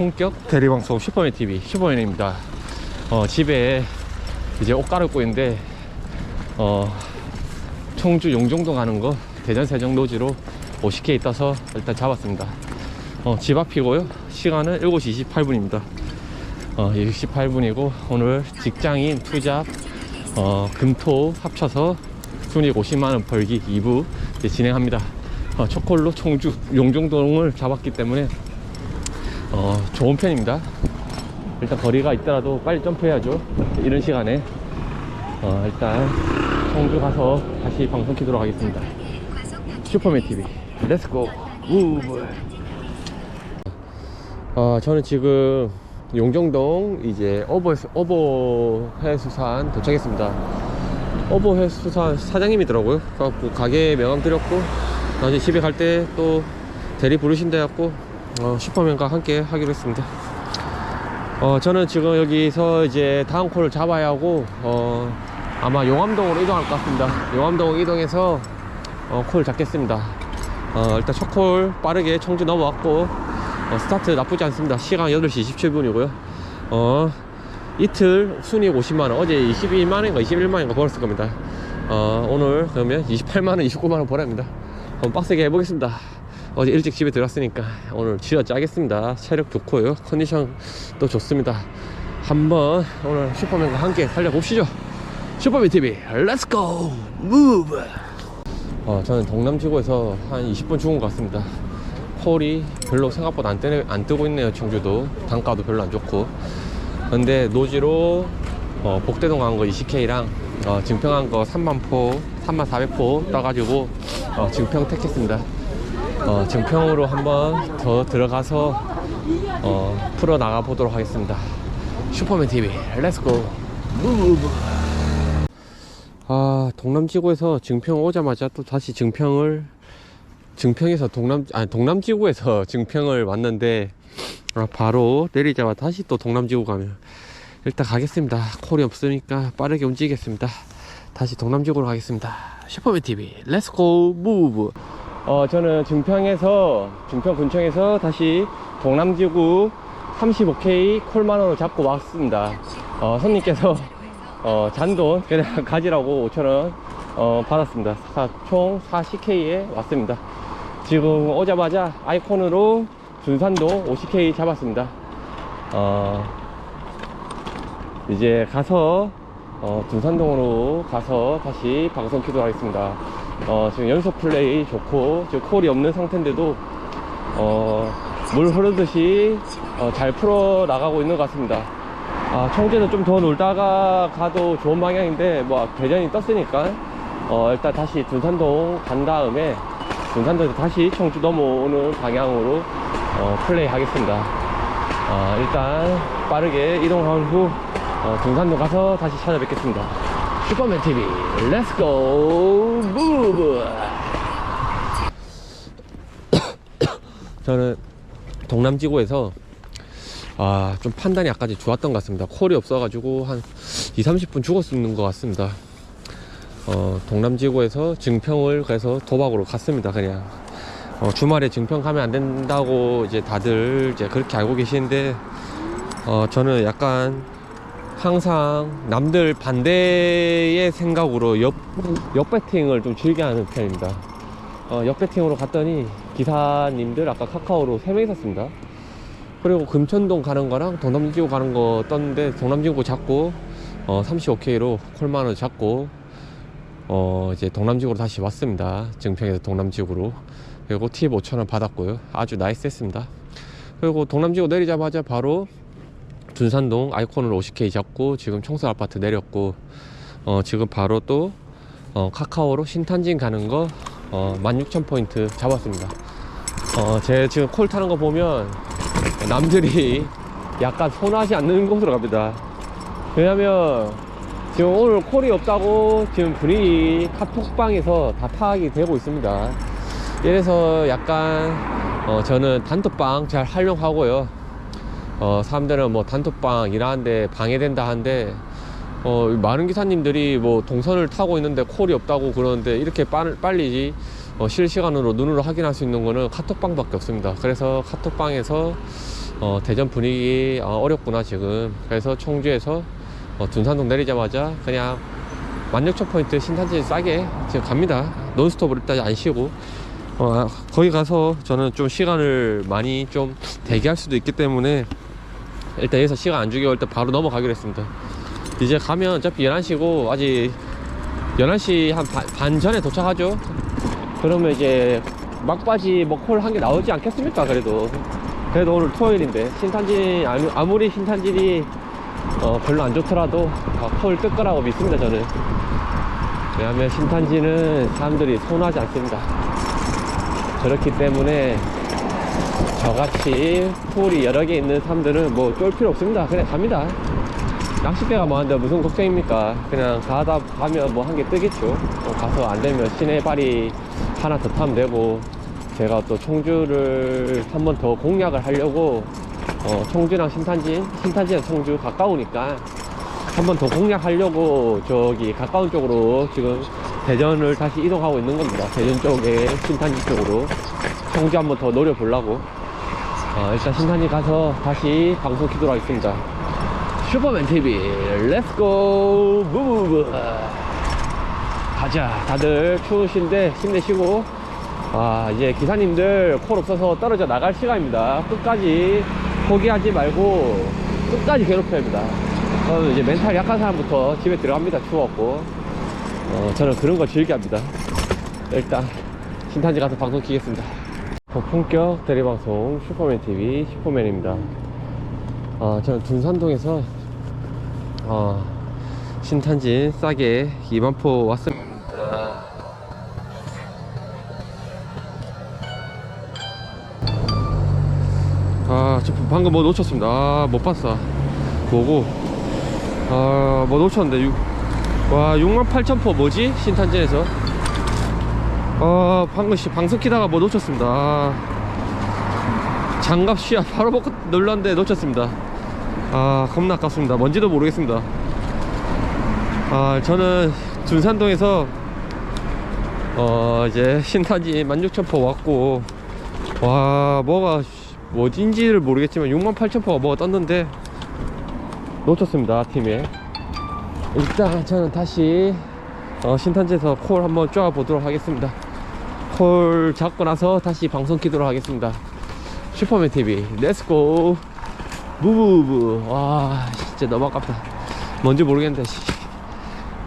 고품격 대리방송 슈퍼맨 TV 슈퍼맨입니다. 어, 집에 이제 옷 갈아입고 있는데 어, 청주 용종동 가는 거 대전 세정 노지로 50K 떠서 일단 잡았습니다. 어, 집 앞이고요. 시간은 7시 28분입니다. 어, 28분이고 오늘 직장인 투잡 어, 금토 합쳐서 순익 50만원 벌기 2부 이제 진행합니다. 어, 초콜로 청주 용종동을 잡았기 때문에 어, 좋은 편입니다. 일단 거리가 있더라도 빨리 점프해야죠. 이런 시간에 어, 일단 청주 가서 다시 방송 키도록 하겠습니다. 슈퍼맨 TV, 렛츠고. 우브. 어, 저는 지금 용정동 이제 오버 오버해수산 도착했습니다. 오버해수산 사장님이더라고요. 그래갖고 가게 명함 드렸고 나중에 집에 갈 때 또 대리 부르신다 해갖고 어, 슈퍼맨과 함께 하기로 했습니다. 어, 저는 지금 여기서 이제 다음 콜을 잡아야 하고 어, 아마 용암동으로 이동할 것 같습니다. 용암동 이동해서 어, 콜 잡겠습니다. 어, 일단 첫 콜 빠르게 청주 넘어왔고 어, 스타트 나쁘지 않습니다. 시간 8시 27분이고요. 어, 이틀 순익 50만원, 어제 22만원인가 21만원인가 벌었을 겁니다. 어, 오늘 그러면 28만원, 29만원 벌어야 합니다. 한번 빡세게 해보겠습니다. 어제 일찍 집에 들어왔으니까 오늘 쥐어 짜겠습니다. 체력 좋고요. 컨디션도 좋습니다. 한번 오늘 슈퍼맨과 함께 달려봅시죠. 슈퍼맨 TV, 렛츠고! 무브! 어, 저는 동남지구에서 한 20분 죽은 것 같습니다. 콜이 별로 생각보다 안, 뜨네, 안 뜨고 있네요, 청주도. 단가도 별로 안 좋고. 근데 노지로 어, 복대동 간 거 20K랑 어, 증평한 거 3만포, 3만 400포 떠가지고 어, 증평 택했습니다. 어, 증평으로 한번 더 들어가서 어, 풀어 나가 보도록 하겠습니다. 슈퍼맨 TV, 렛츠고! 아, 동남지구에서 증평 오자마자 또 다시 증평을 증평에서 동남 아니 동남지구에서 증평을 왔는데 아, 바로 내리자마자 다시 또 동남지구 가면 일단 가겠습니다. 콜이 없으니까 빠르게 움직이겠습니다. 다시 동남지구로 가겠습니다. 슈퍼맨 TV, 렛츠고 무브. 어, 저는 증평에서 증평 군청에서 다시 동남지구 35K 콜만원을 잡고 왔습니다. 어, 손님께서 어, 잔돈 그냥 가지라고 5천원 어, 받았습니다. 사- 총 40K에 왔습니다. 지금 오자마자 아이콘으로 준산도 50K 잡았습니다. 어, 이제 가서 어, 둔산동으로 가서 다시 방송 키도 하겠습니다. 어, 지금 연속 플레이 좋고 지금 콜이 없는 상태인데도 어, 물 흐르듯이 어, 잘 풀어 나가고 있는 것 같습니다. 아, 청주는 좀 더 놀다가 가도 좋은 방향인데 뭐 대전이 떴으니까 어, 일단 다시 둔산동 간 다음에 둔산동에서 다시 청주 넘어오는 방향으로 어, 플레이 하겠습니다. 어, 일단 빠르게 이동한 후 어, 둔산동 가서 다시 찾아뵙겠습니다. 슈퍼맨 TV, 렛츠고 무브. 저는 동남지구에서 아, 좀 판단이 아까 전 좋았던 것 같습니다. 콜이 없어가지고 한 2, 30분 죽었는 것 같습니다. 어, 동남지구에서 증평을 그래서 도박으로 갔습니다. 그냥. 어, 주말에 증평 가면 안 된다고 이제 다들 이제 그렇게 알고 계시는데, 어, 저는 약간 항상 남들 반대의 생각으로 옆, 옆 배팅을 좀 즐겨 하는 편입니다. 어, 옆 배팅으로 갔더니 기사님들 아까 카카오로 3명 있었습니다. 그리고 금천동 가는 거랑 동남지구 가는 거 떴는데 동남지구 잡고 어 35K로 콜만을 잡고 어 이제 동남지구로 다시 왔습니다. 증평에서 동남지구로 그리고 팁 5천원 받았고요. 아주 나이스했습니다. 그리고 동남지구 내리자마자 바로 둔산동 아이콘으로 50K 잡고 지금 청소 아파트 내렸고 어 지금 바로 또 어, 카카오로 신탄진 가는 거 어, 16,000포인트 잡았습니다. 어, 제 지금 콜 타는 거 보면 남들이 약간 선호하지 않는 곳으로 갑니다. 왜냐면 지금 오늘 콜이 없다고 지금 분위기 카톡방에서 다 파악이 되고 있습니다. 이래서 약간 어, 저는 단톡방 잘 활용하고요. 어, 사람들은 뭐 단톡방 일하는데 방해된다 하는데 어, 많은 기사님들이 뭐 동선을 타고 있는데 콜이 없다고 그러는데 이렇게 빨, 빨리 어, 실시간으로 눈으로 확인할 수 있는 거는 카톡방밖에 없습니다. 그래서 카톡방에서 어, 대전 분위기 어, 어렵구나 지금. 그래서 청주에서 어, 둔산동 내리자마자 그냥 16,000포인트 신탄진 싸게 지금 갑니다. 논스톱으로 일단 안 쉬고. 어, 거기 가서 저는 좀 시간을 많이 좀 대기할 수도 있기 때문에 일단 여기서 시간 안 주기로 일단 바로 넘어가기로 했습니다. 이제 가면 어차피 11시고 아직 11시 한 반 전에 도착하죠? 그러면 이제 막바지 뭐콜한 개 나오지 않겠습니까 그래도? 그래도 오늘 토요일인데 신탄진 아무- 아무리 신탄진이 어, 별로 안 좋더라도 어, 콜 뜰 거라고 믿습니다 저는. 왜냐하면 신탄진은 사람들이 선호하지 않습니다. 그렇기 때문에 저같이 폴이 여러 개 있는 사람들은 뭐 쫄 필요 없습니다. 그냥 갑니다. 낚싯대가 많은데 무슨 걱정입니까? 그냥 가다 가면 뭐 한 개 뜨겠죠. 어, 가서 안 되면 시내발이 하나 더 타면 되고 제가 또 청주를 한 번 더 공략을 하려고 어, 청주랑 신탄진 신탄진은 청주 가까우니까 한 번 더 공략하려고 저기 가까운 쪽으로 지금 대전을 다시 이동하고 있는 겁니다. 대전 쪽에 신탄진 쪽으로. 청주 한 번 더 노려보려고 어, 일단 신탄진 가서 다시 방송 키도록 하겠습니다. 슈퍼맨 TV 렛츠고 무브브 가자. 다들 추우신데 힘내시고. 아 이제 기사님들 콜 없어서 떨어져 나갈 시간입니다. 끝까지 포기하지 말고 끝까지 괴롭혀야 합니다. 저는 이제 멘탈 약한 사람부터 집에 들어갑니다. 추웠고. 어, 저는 그런 거 즐겨 합니다. 일단 신탄지 가서 방송 키겠습니다 고품격 대리방송 슈퍼맨 TV 슈퍼맨입니다 아, 저는 둔산동에서 어, 신탄진 싸게 2만포 왔습니다. 아, 저 방금 뭐 놓쳤습니다. 아, 못 봤어. 뭐고? 아, 뭐 놓쳤는데. 육- 와, 6만 8천 포 뭐지? 신탄진에서. 아, 방금 씨, 방송 키다가 뭐 놓쳤습니다. 아, 장갑 씨야 바로 먹고 놀랐는데 놓쳤습니다. 아 겁나 아깝습니다 뭔지도 모르겠습니다 아 저는 둔산동에서 어 이제 신탄지 16,000포 왔고 와 뭐가 씨, 뭐인지를 모르겠지만 68,000포가 뭐가 떴는데 놓쳤습니다 팀에 일단 저는 다시 어, 신탄지에서 콜 한번 쪼아 보도록 하겠습니다 콜 잡고 나서 다시 방송 키도록 하겠습니다. 슈퍼맨 TV 렛츠고 무브무브 와 진짜 너무 아깝다. 뭔지 모르겠는데 씨.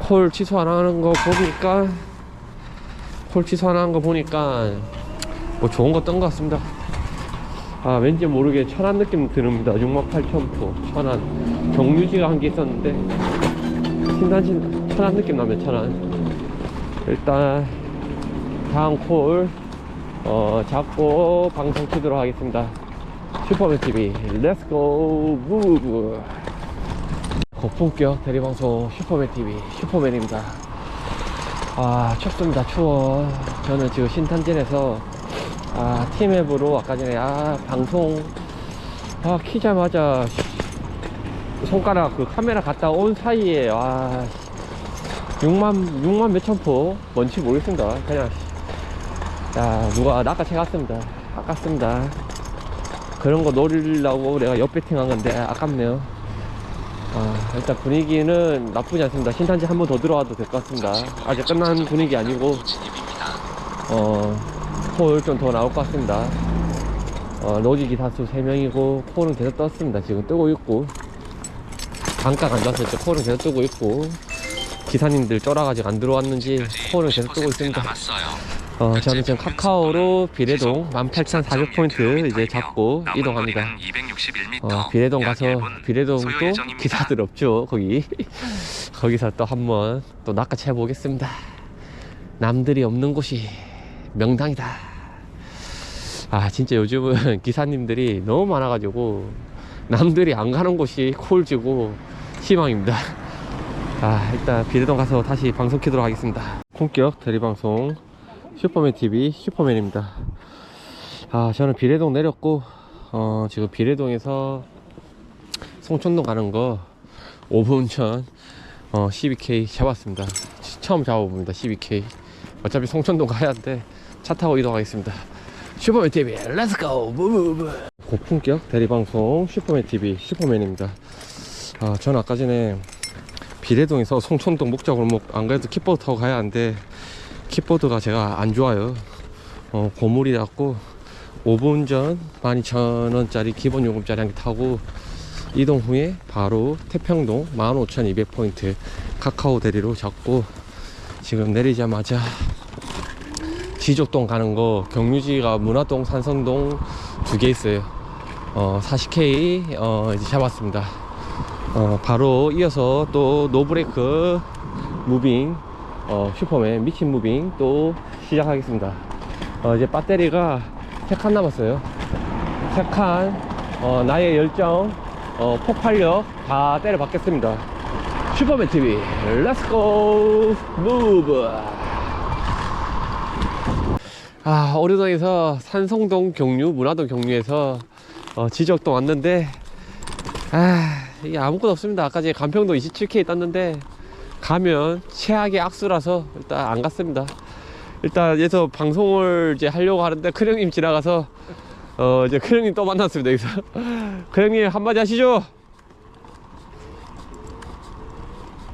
콜 취소 안 하는 거 보니까 콜 취소 안 하는 거 보니까 뭐 좋은 거 뜬 것 같습니다. 아 왠지 모르게 천안 느낌 듭니다. 68,000포 천안. 정유지가 한게 있었는데 신단신 천안 느낌 나면 천안. 일단 다음 콜 어, 잡고 방송 키도록 하겠습니다. 슈퍼맨 TV 렛츠고 무브 고품격 대리방송 슈퍼맨 TV 슈퍼맨입니다. 아 춥습니다 추워. 저는 지금 신탄진에서 아 팀앱으로 아까 전에 아 방송 아 키자마자 손가락 그 카메라 갔다 온 사이에 아 6만 6만 몇천 포? 뭔지 모르겠습니다. 그냥 야 누가 낚아채 갔습니다. 아깝습니다. 그런 거 노리려고 내가 옆배팅 한 건데 아깝네요. 아, 일단 분위기는 나쁘지 않습니다. 신탄지 한 번 더 들어와도 될 것 같습니다. 아직 끝난 분위기 아니고 어홀 좀더 나올 것 같습니다. 어, 로직이 다수 3명이고 콜은 계속 떴습니다. 지금 뜨고 있고 안 좋아서 이제 콜은 계속 뜨고 있고 기사님들 쫄아가지고 안 들어왔는지 콜은 계속 뜨고 있습니다. 어, 저는 지금 카카오로 비례동 18,400포인트 이제 잡고 이동합니다. 어, 비례동 가서 비례동도 기사들 없죠 거기 거기서 또 한번 또 낚아채 보겠습니다. 남들이 없는 곳이 명당이다. 아 진짜 요즘은 기사님들이 너무 많아가지고 남들이 안 가는 곳이 콜지고 희망입니다. 아 일단 비례동 가서 다시 방송 키도록 하겠습니다. 본격 대리방송 슈퍼맨 TV 슈퍼맨입니다. 아 저는 비례동 내렸고 어 지금 비례동에서 송촌동 가는 거 5분 전 어, 12K 잡았습니다. 처음 잡아봅니다 12K. 어차피 송촌동 가야 하는데 차 타고 이동하겠습니다. 슈퍼맨 TV 렛츠고 무브무브 고품격 대리방송 슈퍼맨 TV 슈퍼맨입니다. 아, 저는 아까 전에 비례동에서 송촌동 목자골목 안 그래도 킥보드 타고 가야 하는데 킥보드가 제가 안 좋아요. 어, 고물이 났고 5분 전 12,000원짜리 기본 요금짜리 한 개 타고 이동 후에 바로 태평동 15,200포인트 카카오 대리로 잡고 지금 내리자마자 지족동 가는 거 경유지가 문화동 산성동 두 개 있어요 어 40K 어 이제 잡았습니다 어 바로 이어서 또 노브레이크 무빙 어 슈퍼맨 미친 무빙 또 시작하겠습니다. 어 이제 배터리가 세칸 남았어요. 세칸어 나의 열정 어 폭발력 다 때려 받겠습니다. 슈퍼맨 TV 렛츠고 무브 아, 오류동에서 산성동 경류, 문화동 경류에서 어, 지적동 왔는데, 아, 이게 아무것도 없습니다. 아까 제가 간평동 27K 땄는데, 가면 최악의 악수라서 일단 안 갔습니다. 일단 여기서 방송을 이제 하려고 하는데, 크령님 지나가서, 어, 이제 크령님 또 만났습니다. 여기서. 크령님 한마디 하시죠?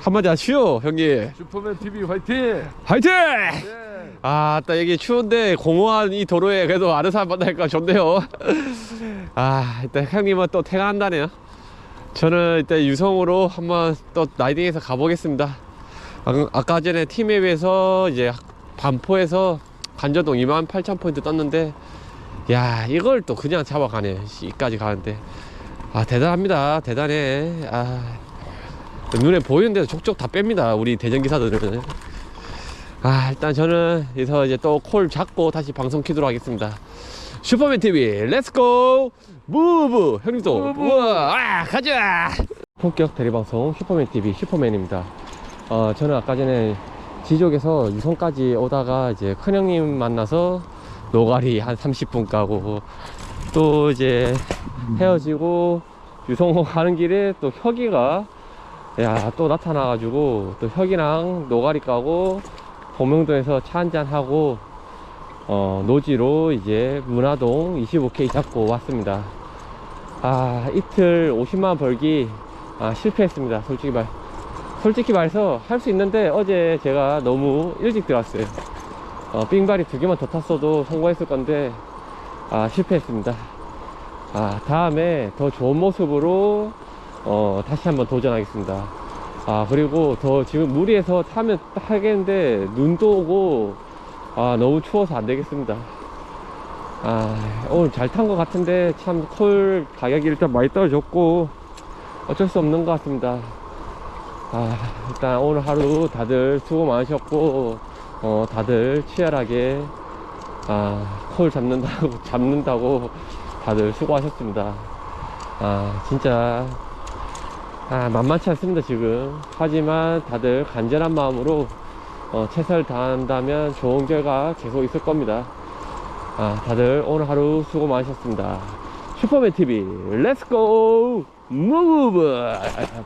한마디 하시오, 형님. 슈퍼맨 TV 화이팅! 화이팅! 예. 아, 딱 여기 추운데 공허한 이 도로에 그래도 아는 사람 만나니까 좋네요. 아, 일단 형님은 또 퇴근한다네요. 저는 일단 유성으로 한번 또 라이딩해서 가보겠습니다. 아, 아까 전에 팀에 비해서 이제 반포에서 간저동 2만 8천 포인트 떴는데, 야, 이걸 또 그냥 잡아가네. 이까지 가는데. 아, 대단합니다. 대단해. 아, 눈에 보이는 데서 족족 다 뺍니다. 우리 대전기사들은. 아 일단 저는 여기서 이제 또 콜 잡고 다시 방송 키도록 하겠습니다 슈퍼맨 TV 렛츠고 무브! 형님도 무브. 우와 아, 가자! 본격 대리방송 슈퍼맨 TV 슈퍼맨입니다. 어 저는 아까 전에 지족에서 유성까지 오다가 이제 큰형님 만나서 노가리 한 30분 가고 또 이제 헤어지고 유성 가는 길에 또 혁이가 야 또 나타나 가지고 또 혁이랑 노가리 까고 범명동에서 차 한잔 하고 어, 노지로 이제 문화동 25K 잡고 왔습니다. 아 이틀 50만 벌기 아, 실패했습니다. 솔직히 말 솔직히 말해서 할 수 있는데 어제 제가 너무 일찍 들어왔어요. 어, 삥발이 두 개만 더 탔어도 성공했을 건데 아, 실패했습니다. 아, 다음에 더 좋은 모습으로 어, 다시 한번 도전하겠습니다. 아 그리고 더 지금 무리해서 타면 하겠는데 눈도 오고 아 너무 추워서 안 되겠습니다. 아 오늘 잘 탄 것 같은데 참 콜 가격이 일단 많이 떨어졌고 어쩔 수 없는 것 같습니다. 아 일단 오늘 하루 다들 수고 많으셨고 어 다들 치열하게 아콜 잡는다고 잡는다고 다들 수고하셨습니다. 아 진짜 아, 만만치 않습니다, 지금. 하지만 다들 간절한 마음으로 어, 최선을 다한다면 좋은 결과 계속 있을 겁니다. 아, 다들 오늘 하루 수고 많으셨습니다. 슈퍼맨 TV, 렛츠고! 무브!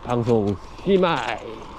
방송, 씨마이!